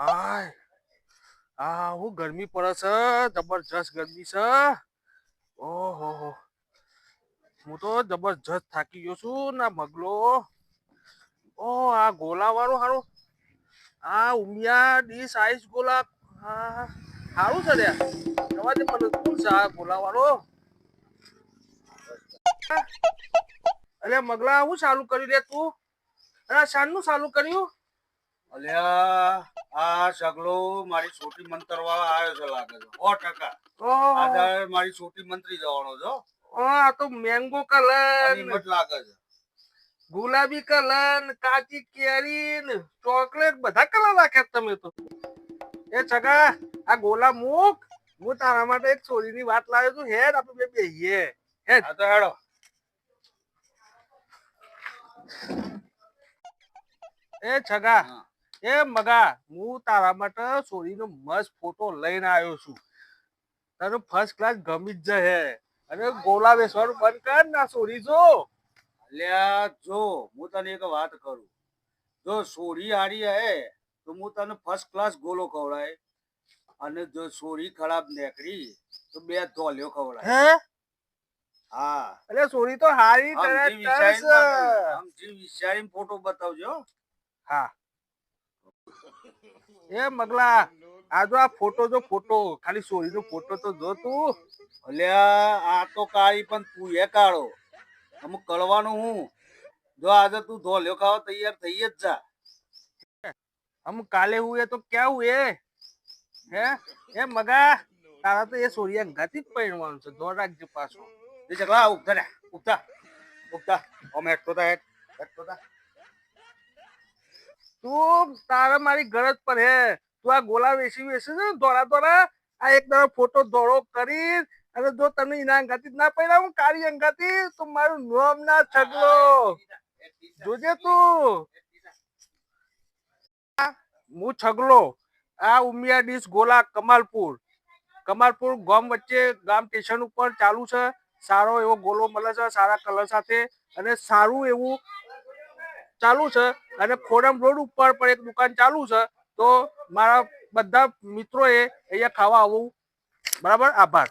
હાય આ હું ગરમી પડે છે, જબરજસ્ત ગરમી છે. ઓહો. હો હું તો જબરજસ્ત થાકી ગયો છું ના મગલો. ઓ, આ ગોલા વાળો હારો. આ ઉમિયા ડીશ સાઈઝ ગોલા. હા સારું છે ખબર છે મને આ ગોલા વાળો અરે મગલા, હું ચાલુ કર્યું લે તું? અરે શાનનું ચાલુ કર્યું? અલ્યા આ સગલો મારી છોટી મંતરવા આવ્યો છે લાગે છે. સો ટકા. આજે મારી છોટી મંત્રી જવાનો છો આ તો મેંગો કલર. આની લાગે છે. ગુલાબી કલર કાચી કેરી ને ચોકલેટ બધા કલર રાખ્યા તમે તો. એ છગા આ ગોલા મૂક. હું તારા માટે એક છોરીની વાત લાવ્યો છું. હેડ આપણે બે બેહીએ. હેડ. આ તો હેડો. એ છગા. એ મગા હું તારા માટે છોરીનો મસ્ત ફોટો લઈને આવ્યો છું. તને ફર્સ્ટ ક્લાસ ગમી જ જશે અને ગોલા બેસવાનું બંધ કર ના છોરી જો. અલ્યા જો હું તને એક વાત કરું. જો સોરી હારી હે તો હું તને ફર્સ્ટ ક્લાસ ગોલો ખવડાય. અને જો છોરી ખરાબ નીકળી તો બે ધોલ્યો ખવડાય. હે? હા. એટલે છોરી તો હારી તરત તને જી વિચારીને ટચ. ના- આમ જી વિચારીને ફોટો બતાવજો હા. એ મગલા આ જો આ ફોટો જો ફોટો, ખાલી સોરીનો ફોટો તો જો તું. અલ્યા આ તો કાળી, પણ તું એ કાળો. અમુક કળવાનું હું. જો આજે તું ધોલ્યો ખાવા તૈયાર થઈ જ જા. હમ કાલે હું એ તો ક્યાં એ? હે? એ મગા, તારા તો એ સોરી અંગાથી જ પહેરવાનું છે. દોડ રાખજે પાછો. એ ચકલા ઉગતા ઉગતા ઉગતા અમે હેઠતો તા હેઠતો તા તું તારે મારી ગરજ પર હે. તું આ ગોલા વેસી વેસી છે દોડા દોડા આ એક દાડો ફોટો દોડો કરી અને જો તમને એના અંગાથી જ ના પડ્યા હું કારી અંગાતી, તો મારું નોમ ના છગલો. જોજે તું. હું છગલો. આ ઉમિયા ડીશ ગોલા કમાલપુર. કમાલપુર ગામ વચ્ચે ગામ સ્ટેશન ઉપર ચાલુ છે. સારો એવો ગોલો મળે છે, સારા કલર સાથે. અને સારું એવું ચાલુ છે. અને ખોડમ રોડ ઉપર પણ એક દુકાન ચાલુ છે, તો મારા બધા મિત્રોએ અહીંયા ખાવા આવવું બરાબર? આભાર.